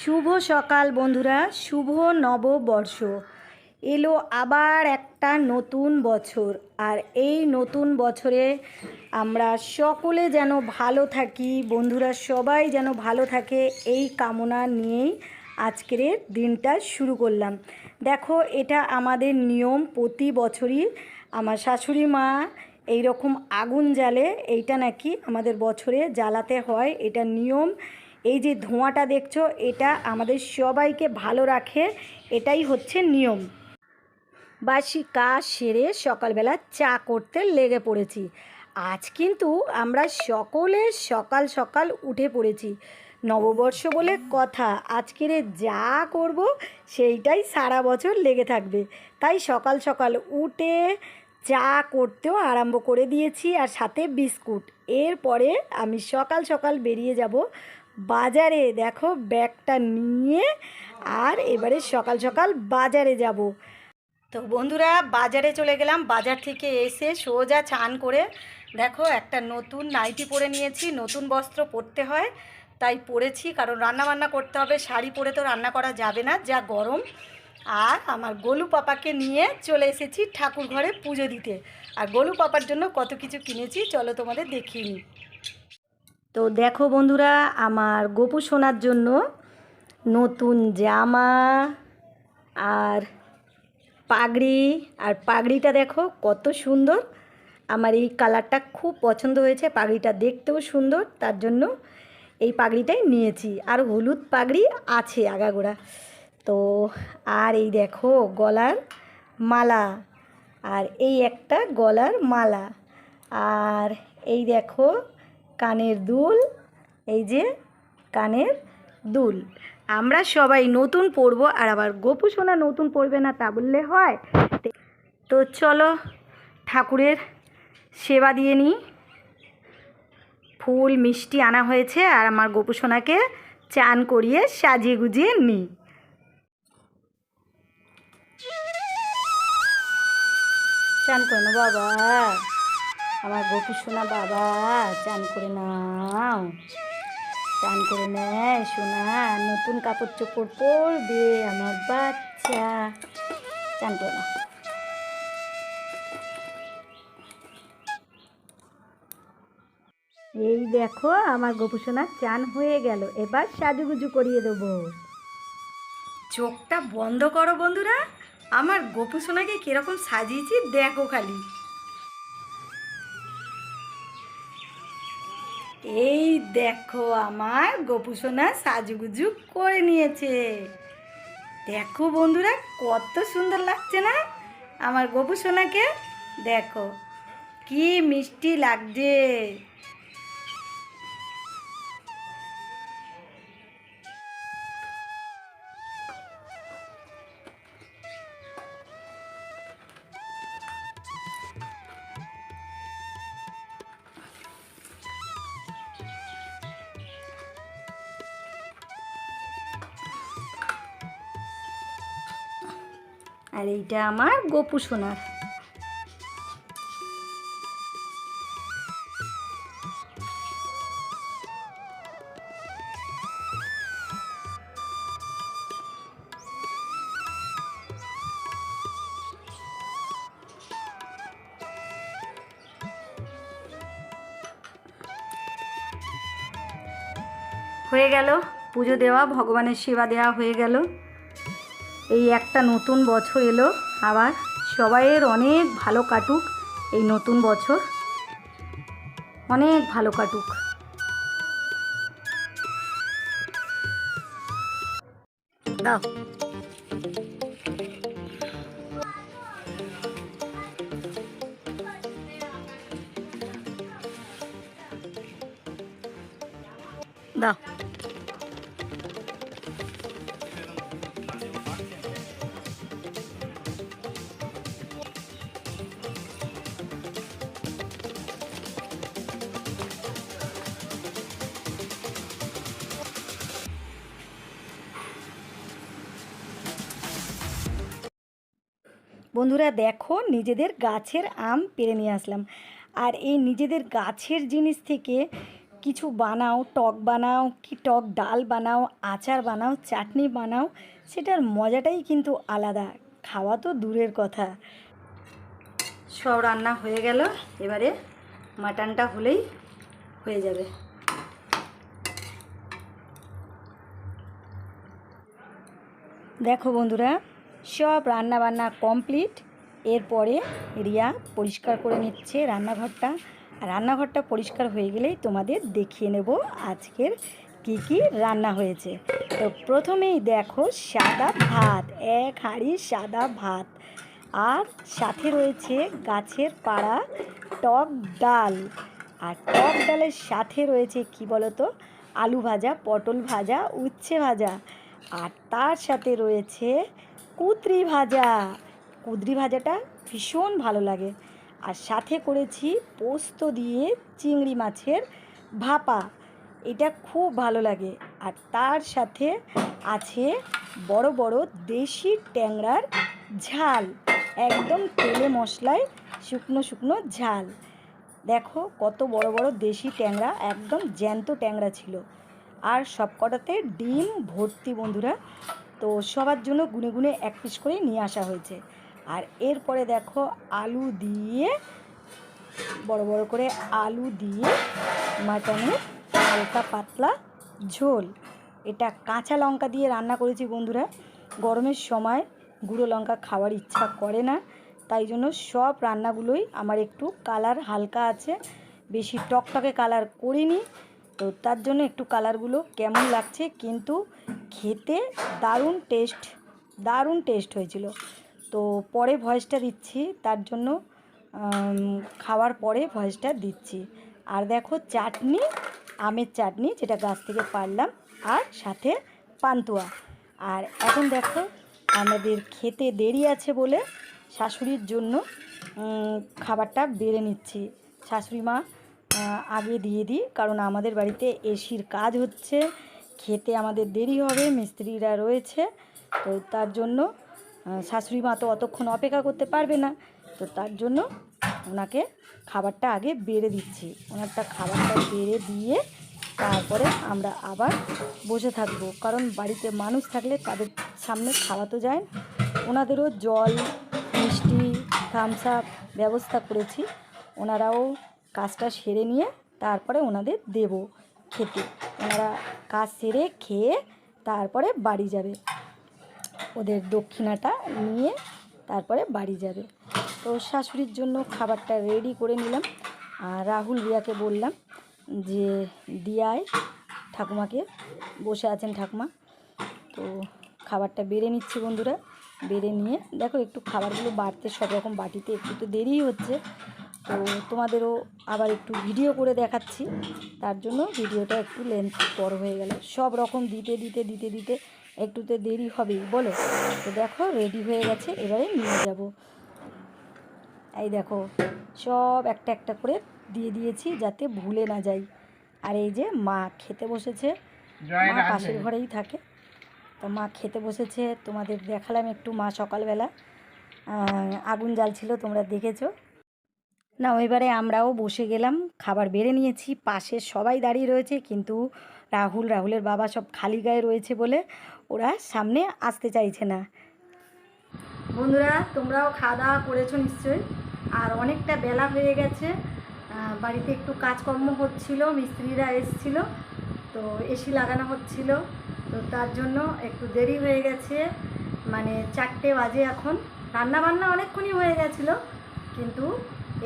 শুভ সকাল বন্ধুরা, শুভ নববর্ষ। এলো আবার একটা নতুন বছর, আর এই নতুন বছরে আমরা সকলে যেন ভালো থাকি, বন্ধুরা সবাই যেন ভালো থাকে, এই কামনা নিয়েই আজকের দিনটা শুরু করলাম। দেখো, এটা আমাদের নিয়ম প্রতি বছরই। আমার শাশুড়ি মা এই রকম আগুন জ্বালে, এইটা নাকি আমাদের বছরে জ্বালাতে হয়, এটা নিয়ম। এই যে ধোঁয়াটা দেখছ, এটা আমাদের সবাইকে ভালো রাখে, এটাই হচ্ছে নিয়ম। বাসি কাজ সেরে সকালবেলা চা করতে লেগে পড়েছি। আজ কিন্তু আমরা সকলে সকাল সকাল উঠে পড়েছি। নববর্ষ বলে কথা, আজকের যা করব সেইটাই সারা বছর লেগে থাকবে। তাই সকাল সকাল উঠে চা করতেও আরম্ভ করে দিয়েছি, আর সাথে বিস্কুট। এরপরে আমি সকাল সকাল বেরিয়ে যাব বাজারে, দেখো, ব্যাগটা নিয়ে আর এবারে সকাল সকাল বাজারে যাব। তো বন্ধুরা, বাজারে চলে গেলাম। বাজার থেকে এসে সোজা চান করে, দেখো, একটা নতুন নাইটি পরে নিয়েছি। নতুন বস্ত্র পরতে হয়, তাই পরেছি। কারণ রান্না বান্না করতে হবে, শাড়ি পরে তো রান্না করা যাবে না, যা গরম। আর আমার গোলু পাপাকে নিয়ে চলে এসেছি ঠাকুর ঘরে পুজো দিতে। আর গোলু পাপার জন্য কত কিছু কিনেছি, চলো তোমাদের দেখিয়ে নিই তো দেখো বন্ধুরা, আমার গোপু সোনার জন্য নতুন জামা আর পাগড়ি। আর পাগড়িটা দেখো কত সুন্দর। আমার এই কালারটা খুব পছন্দ হয়েছে, পাগড়িটা দেখতেও সুন্দর। তার জন্য এই পাগড়িটাই নিয়েছি। আর হলুদ পাগড়ি আছে আগাগোড়া। তো আর এই দেখো গলার মালা। আর এই একটা গলার মালা। আর এই দেখো কানের দুল, এই যে কানের দুল। আমরা সবাই নতুন পরবো আর আবার গোপু সোনা নতুন পরবে না তা বললে হয়। তো চলো ঠাকুরের সেবা দিয়ে নিই। ফুল মিষ্টি আনা হয়েছে আর আমার গোপু সোনাকে চান করিয়ে সাজিয়ে গুজিয়ে নিই। চান করে বাবা। আমার গোপু সোনা বাবা, চান করে নাও। চান করে নেয়, সোনা, নতুন কাপড় চোপড় পরবে আমার বাচ্চা। চান করে নাও। এই দেখো, আমার গোপু চান হয়ে গেল। এবার সাজুগুজু করিয়ে দেবো। চোখটা বন্ধ করো বন্ধুরা। আমার গোপু সোনাকে কীরকম সাজিয়েছি, দেখো খালি। এই দেখো আমার গোপুসোনা সাজুগুজু করে নিয়েছে। দেখো বন্ধুরা, কত সুন্দর লাগছে না? আমার গোপুসোনাকে দেখো, কি মিষ্টি লাগছে। আর এইটা আমার গোপু সোনার। হয়ে গেল পুজো দেওয়া ভগবানের সেবা দেওয়া হয়ে গেল। এই একটা নতুন বছর এলো, আবার সবাইয়ের অনেক ভালো কাটুক এই নতুন বছর। অনেক ভালো কাটুক। দাও। দাও। বন্ধুরা দেখো, নিজেদের গাছের আম পেরে নিয়ে আসলাম। আর এই নিজেদের গাছের জিনিস থেকে কিছু বানাও, টক বানাও, কি টক ডাল বানাও, আচার বানাও, চাটনি বানাও, সেটার মজাটাই কিন্তু আলাদা। খাওয়া তো দূরের কথা। সব রান্না হয়ে গেল, এবারে মাটনটা হলেই হয়ে যাবে। দেখো বন্ধুরা সব রান্না বান্না কমপ্লিট। এরপরে রিয়া পরিষ্কার করে নিচ্ছে রান্নাঘরটা। রান্নাঘরটা পরিষ্কার হয়ে গেলেই তোমাদের দেখিয়ে নেব আজকের কি কি রান্না হয়েছে। তো প্রথমেই দেখো সাদা ভাত, এক হাঁড়ি সাদা ভাত। আর সাথে রয়েছে গাছের পাড়া টক ডাল। আর টক ডালের সাথে রয়েছে কি বলতো? আলু ভাজা, পটল ভাজা, উচ্ছে ভাজা। আর তার সাথে রয়েছে কুদরি ভাজা। কুদরি ভাজাটা ভীষণ ভালো লাগে। আর সাথে করেছি পোস্ত দিয়ে চিংড়ি মাছের ভাপা। এটা খুব ভালো লাগে। আর তার সাথে আছে বড় বড় দেশি ট্যাংরার ঝাল। একদম তেলে মশলায় শুকনো শুকনো ঝাল। দেখো কত বড় বড় দেশি ট্যাংরা, একদম জ্যান্ত ট্যাংরা ছিল। আর সব কটাতে ডিম ভর্তি বন্ধুরা। তো সবার জন্য গুনে গুনে এক পিস করে নিয়ে আসা হয়েছে। আর এরপরে দেখো আলু দিয়ে বড় বড় করে আলু দিয়ে মাটনের হালকা পাতলা ঝোল। এটা কাঁচা লঙ্কা দিয়ে রান্না করেছি বন্ধুরা। গরমের সময় গুঁড়ো লঙ্কা খাওয়ার ইচ্ছা করে না। তাই জন্য সব রান্নাগুলোই আমার একটু কালার হালকা আছে। বেশি টকটকে কালার করিনি। তো তার জন্য একটু কালারগুলো কেমন লাগছে কিন্তু খেতে দারুণ টেস্ট দারুণ টেস্ট হয়েছিল। তো পরে ভয়েসটা দিচ্ছি, তার জন্য খাওয়ার পরে ভয়েসটা দিচ্ছি। আর দেখো চাটনি, আমের চাটনি, যেটা গাছ থেকে পারলাম, আর সাথে পান্তুয়া। আর এখন দেখো, আমাদের খেতে দেরি আছে বলে শাশুড়ির জন্য খাবারটা বেড়ে নিচ্ছি। শাশুড়ি মা আগে দিয়ে দিই, কারণ আমাদের বাড়িতে এসির কাজ হচ্ছে খেতে আমাদের দেরি হবে, মিস্ত্রিরা রয়েছে, তো তার জন্য শাশুড়ি মা তো অতক্ষণ অপেক্ষা করতে পারবে না, তো তার জন্য ওনাকে খাবারটা আগে বেড়ে দিচ্ছি। ওনারটা খাবারটা বেড়ে দিয়ে তারপরে আমরা আবার বসে থাকব। কারণ বাড়িতে মানুষ থাকলে তাদের সামনে খাওয়া তো যায় ওনাদেরও জল, মিষ্টি থামস ব্যবস্থা করেছি। ওনারাও কাজটা সেরে নিয়ে তারপরে ওনাদের দেব। খেতে। ওনারা কাজ সেরে খেয়ে তারপরে বাড়ি যাবে। ওদের দক্ষিণাটা নিয়ে তারপরে বাড়ি যাবে। তো শাশুড়ির জন্য খাবারটা রেডি করে নিলাম। আর রাহুল রিয়াকে বললাম যে দিয়ায় ঠাকুমাকে। বসে আছেন ঠাকুমা। তো খাবারটা বেড়ে নিচ্ছি বন্ধুরা। বেড়ে নিয়ে দেখো একটু খাবারগুলো বাড়তে সব রকম বাটিতে একটু তো দেরিই হচ্ছে। তো তোমাদেরও আবার একটু ভিডিও করে দেখাচ্ছি। তার জন্য ভিডিওটা একটু লেন্থ বড় হয়ে গেল। সব রকম দিতে দিতে দিতে দিতে একটু তো দেরি হবেই বলো? তো দেখো রেডি হয়ে গেছে এবারে নিয়ে যাব। এই দেখো সব একটা একটা করে দিয়ে দিয়েছি যাতে ভুলে না যাই। আর এই যে মা খেতে বসেছে মা পাশের ঘরেই থাকে। তো মা খেতে বসেছে তোমাদের দেখালাম একটু মা সকালবেলা। আগুন আগুন জ্বালছিল তোমরা দেখেছ। না এবারে আমরাও বসে গেলাম, খাবার বেড়ে নিয়েছি, পাশে সবাই দাঁড়িয়ে রয়েছে, কিন্তু রাহুল, রাহুলের বাবা সব খালি গায়ে রয়েছে বলে ওরা সামনে আসতে চাইছে না। বন্ধুরা, তোমরাও খাওয়া দাওয়া করেছ নিশ্চয়ই? আর অনেকটা বেলা হয়ে গেছে বাড়িতে একটু কাজকর্ম হচ্ছিল, মিস্ত্রিরা এসছিল, তো এসি লাগানো হচ্ছিল, তো তার জন্য একটু দেরি হয়ে গেছে মানে চারটে বাজে এখন। রান্না বান্না অনেকক্ষণই হয়ে গেছিল, কিন্তু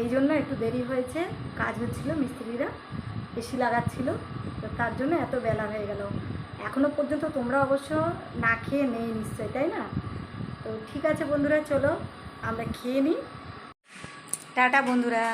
এই জন্য একটু দেরি হয়েছে। কাজ হচ্ছিল, মিস্ত্রিরা এসি লাগাচ্ছিল। তো তার জন্য এত বেলা হয়ে গেল। এখনও পর্যন্ত তোমরা অবশ্য না খেয়ে নেই নিশ্চয়, তাই না? তো ঠিক আছে বন্ধুরা, চলো আমরা খেয়ে নিই। টাটা বন্ধুরা।